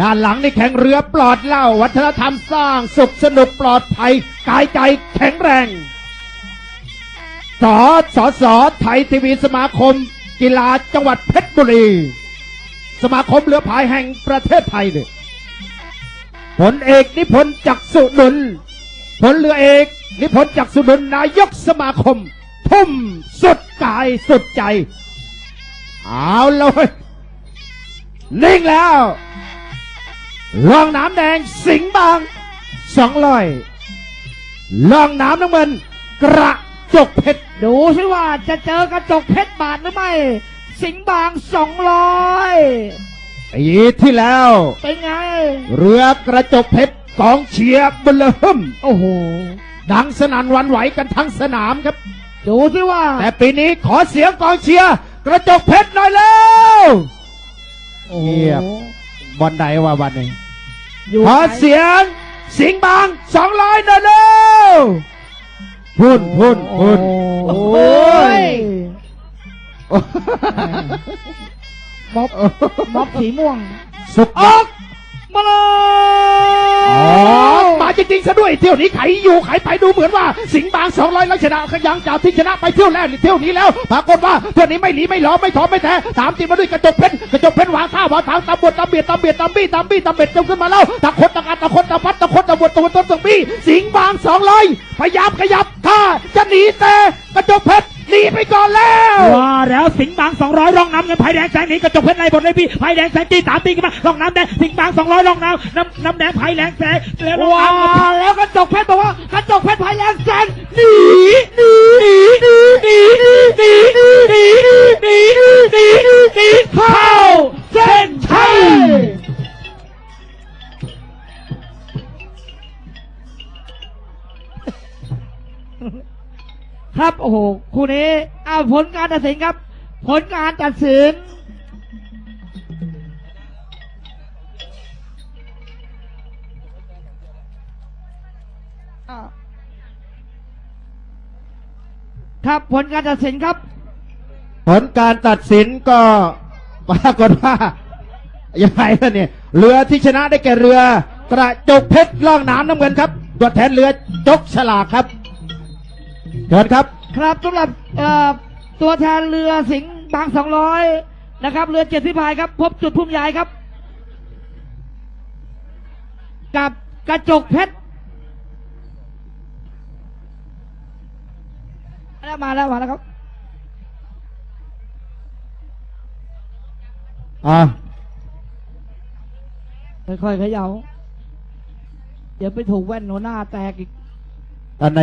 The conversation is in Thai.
ด้านหลังนี่แข่งเรือปลอดเหล่าวัฒนธรรมสร้างสุขสนุกปลอดภัยกายใจแข็งแรงสอสอสอไทยทีวีสมาคม กีฬาจังหวัดเพชรบุรี สมาคมเรือพายแห่งประเทศไทยเนี่ยผลเอกนิพนธ์จักษุดุลผลเรือเอกนิพนธ์จักษุดุลนายกสมาคม ทุ่มสุดกายสุดใจ เอาเลยนิ่งแล้ว ลองน้ำแดงสิงห์บางสองร้อยลองน้ำน้ำเงิน กระจกเพชรดูสิว่าจะเจอกระจกเพชรบาทหรือไม่ สิงห์บางสองร้อยปีที่แล้ว เป็นไง เรือกระจกเพชรกองเชียร์เบลเฮิมโอ้โหดังสนั่นหวันไหวกันทั้งสนามครับดูสิว่า แต่ปีนี้ขอเสียงกองเชียร์กระจกเพชรหน่อยเร็วโอ้โหเงียบบอลใดว่าวันนี้ อยู่ขอไหนเสียง สิงห์บางสองร้อยหน่อยเร็วพุ่นพุ่นพุ่นโอ้ยม็อบม็อบสีม่วง สุกออก จริงซะด้วยเที่ยวนี้ไขอยู่ไขไปดูเหมือนว่า สิงห์บางสองร้อยแล้วชนะขยังจากที่ชนะไปเที่ยวแรกเที่ยวนี้แล้วปรากฏว่าเที่ยวนี้ไม่หนีไม่หลอไม่ถอไม่แท้สามตีมาด้วยกระจกเพชรกระจกเพชรวางท่าวางทางตำบวดตำเบียดตำเบียดตำบี้ตำบี้ตำเบ็ดจงขึ้นมาแล้วตะคนตะกันตะคนตะพัดตะคนตะบวดตะวันต้นตะบี้สิงห์บางสองร้อยพยายามขยับท่าจะหนีแต่กระจกเพชร หนีไปก่อนแล้วว่าแล้วสิงห์บางสองร้อยร่องน้ำเงินไผ่แดงแสงหนีกระจกเพชรไล่บนเลยพี่ไผ่แดงแสงตีสามตีกันมาร่องน้ำแดงสิงห์บางสองร้อยร่องน้ำน้ำน้ำแดงไผ่แดงแสงแล้วร่องน้ำว้าแล้วกระจกเพชรบอกว่ากระจกเพชรพายแรงแสงหนีหนีหนีหนีหนีหนีหนีหนีหนีหนีหนีหนีเข้าเส้นชัย ครับโอ้โหคู่นี้อ้าวผลการตัดสินครับ ผลการตัดสิน ครับผลการตัดสินครับ ผลการตัดสินก็ปรากฏว่ายังไงล่ะเนี่ยเรือที่ชนะได้แก่เรือกระจกเพชรล่องน้ำน้ำเงินครับ ตัวแทนเรือจกฉลากครับ เชิญครับ ครับสำหรับเอ่อตัวแทนเรือสิงห์บางสองร้อยนะครับเรือเจ็ดพิพายครับ พบจุดพุ่มใหญ่ครับ กับกระจกเพชรแล้วมาแล้วมาแล้วครับอ่าค่อยๆเขย่าเดี๋ยวไปถูกแว่นหัวหน้าแตกอีกท่านนาย